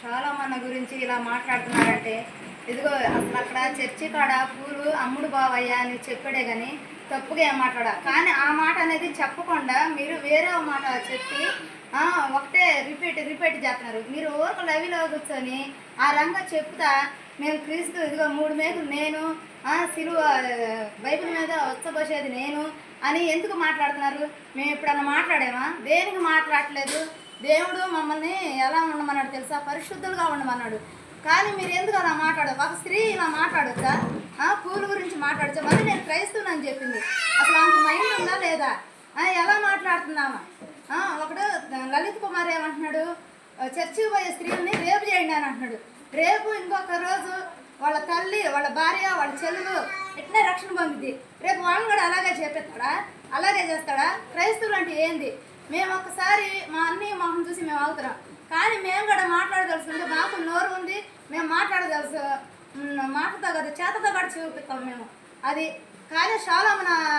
చాలా మన గురించి ఇలా మాట్లాడుతున్నారంటే ఇదిగో అసలు అక్కడ చర్చి కాడ పూలు అమ్ముడు బావయ్య అని చెప్పాడే కానీ తప్పుగా ఏం మాట్లాడా కానీ ఆ మాట అనేది చెప్పకుండా మీరు వేరే మాట చెప్పి ఒకటే రిపీట్ రిపీట్ చేస్తున్నారు. మీరు ఊరికి లవిలో కూర్చొని ఆ రంగ చెప్తా మేము క్రీస్తు ఇదిగో మూడు మేకులు నేను సిలువ బైబిల్ మీద వచ్చబోసేది నేను అని ఎందుకు మాట్లాడుతున్నారు? మేము ఎప్పుడన్నా మాట్లాడామా? దేనికి మాట్లాడట్లేదు? దేవుడు మమ్మల్ని ఎలా ఉండమన్నాడు తెలుసా? పరిశుద్ధులుగా ఉండమన్నాడు. కానీ మీరు ఎందుకు అలా మాట్లాడు ఒక స్త్రీ ఇలా మాట్లాడొచ్చా పూల గురించి మాట్లాడచ్చా? మళ్ళీ నేను క్రైస్తవునని చెప్పింది. అసలు అంత మైండ్ ఉందా లేదా? ఎలా మాట్లాడుతున్నామా ఒకడు లలిత్ కుమార్ ఏమంటున్నాడు? చర్చికి పోయే స్త్రీలని రేపు చేయండి అని అంటున్నాడు. రేపు ఇంకొక రోజు వాళ్ళ తల్లి వాళ్ళ భార్య వాళ్ళ చెల్లెలు ఇట్లే రక్షణ పొందింది రేపు వాళ్ళని కూడా అలాగే చేపిస్తాడా? అలాగే చేస్తాడా? క్రైస్తవులు అంటే ఏంది? మేము ఒకసారి మా అన్నయ్య మొహం చూసి మేము అవుతున్నాం. కానీ మేము కూడా మాట్లాడదలుసుంది మాకు నోరు ఉంది. మేము మాట్లాడదలుసు మాటతో కదా చేతతో కూడా చూపిస్తాం మేము. అది కానీ చాలా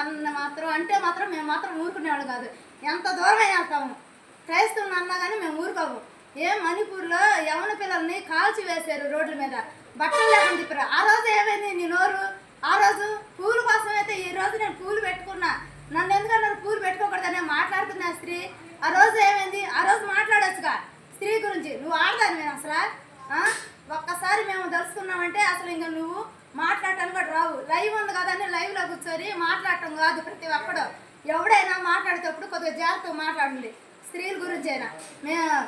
అన్న మాత్రం అంటే మాత్రం మేము మాత్రం ఊరుకునేవాళ్ళు కాదు. ఎంత దూరమైన వెళ్తాము. క్రైస్తవుని అన్నా కానీ మేము ఊరుకోము. ఏం మణిపూర్లో యవన పిల్లల్ని కాల్చి వేశారు రోడ్ల మీద. బట్టలు లేకుండా తిప్పారు ఆ రోజు ఏమైంది నీ నోరు ఆ రోజు పూలు కోసం అయితే ఈ రోజు నేను పూలు పెట్టుకున్నా నన్ను ఎందుకన్నారు పూలు పెట్టుకోకూడదని మాట్లాడుతున్నా స్త్రీ ఆ రోజు ఏమైంది ఆ రోజు మాట్లాడొచ్చుగా స్త్రీ గురించి నువ్వు ఆడదాని ఒక్కసారి మేము తెలుసుకున్నామంటే అసలు ఇంకా నువ్వు మాట్లాడటానికి కూడా రావు. లైవ్ ఉంది కదా అని లైవ్లో కూర్చొని మాట్లాడటం కాదు ప్రతి ఒక్కడు. ఎవడైనా మాట్లాడేటప్పుడు కొద్దిగా జాగ్రత్తగా మాట్లాడండి. స్త్రీల గురించి అయినా. మేము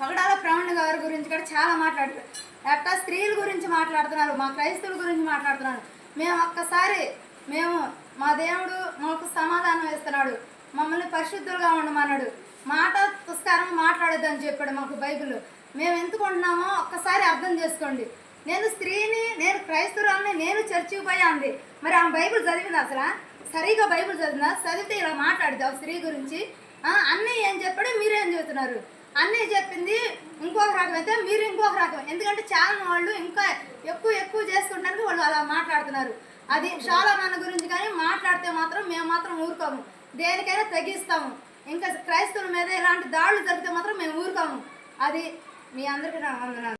పగడాల ప్రవణ్ గారి గురించి కూడా చాలా మాట్లాడారు. అట్లా స్త్రీల గురించి మాట్లాడుతున్నారు మా క్రైస్తవుల గురించి మాట్లాడుతున్నారు. మేము ఒక్కసారి మేము మా దేవుడు మాకు సమాధానం ఇస్తున్నాడు. మమ్మల్ని పరిశుద్ధులుగా ఉండమన్నాడు. మాట పుస్తకారం మాట్లాడొద్దని చెప్పాడు మాకు బైబిల్. మేము ఎందుకు ఉంటున్నామో ఒక్కసారి అర్థం చేసుకోండి. నేను స్త్రీని నేను క్రైస్తవురాలని నేను చర్చికి పోయా అంది మరి ఆమె బైబిల్ చదివింది అసలు? సరిగా బైబిల్ చదివిందా? చదివితే ఇలా మాట్లాడితే ఆ స్త్రీ గురించి. అన్నీ ఏం చెప్పాడు? మీరేం చెబుతున్నారు? అన్నీ చెప్పింది ఇంకొక రకం అయితే మీరు ఇంకొక రకం. ఎందుకంటే చాలా వాళ్ళు ఇంకా ఎక్కువ ఎక్కువ చేసుకుంటానికి వాళ్ళు అలా మాట్లాడుతున్నారు. అది చాలా నాన్న గురించి కానీ మాట్లాడితే మాత్రం మేము మాత్రం ఊరుకోము. దేనికైనా తగ్గిస్తాము. ఇంకా క్రైస్తవుల మీద ఇలాంటి దాడులు జరిగితే మాత్రం మేము ఊరుకోము. అది మీ అందరికీ నా వందనాలు.